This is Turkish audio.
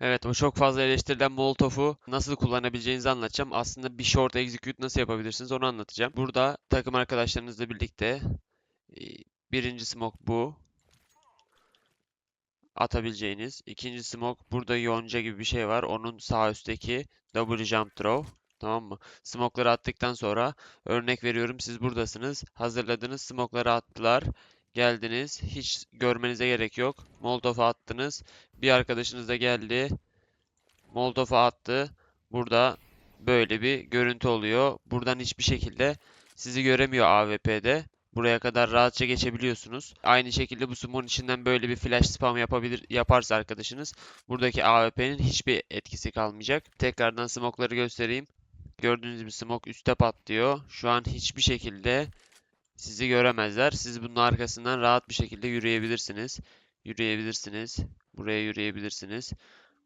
Evet, o çok fazla eleştirilen Molotov'u nasıl kullanabileceğinizi anlatacağım. Aslında bir short execute nasıl yapabilirsiniz onu anlatacağım. Burada takım arkadaşlarınızla birlikte e, birinci smoke bu. Atabileceğiniz. İkinci smoke burada yonca gibi bir şey var. Onun sağ üstteki double jump throw. Tamam mı? Smoke'ları attıktan sonra örnek veriyorum siz buradasınız. Hazırladınız. Smoke'ları attılar. Geldiniz. Hiç görmenize gerek yok. Molotov'u attınız. Bir arkadaşınız da geldi. Molotof'u attı. Burada böyle bir görüntü oluyor. Buradan hiçbir şekilde sizi göremiyor AWP'de. Buraya kadar rahatça geçebiliyorsunuz. Aynı şekilde bu smoke'un içinden böyle bir flash spam yapabilir yaparsa arkadaşınız buradaki AWP'nin hiçbir etkisi kalmayacak. Tekrardan smoke'ları göstereyim. Gördüğünüz gibi smoke üste patlıyor. Şu an hiçbir şekilde sizi göremezler. Siz bunun arkasından rahat bir şekilde yürüyebilirsiniz. Yürüyebilirsiniz. Buraya yürüyebilirsiniz.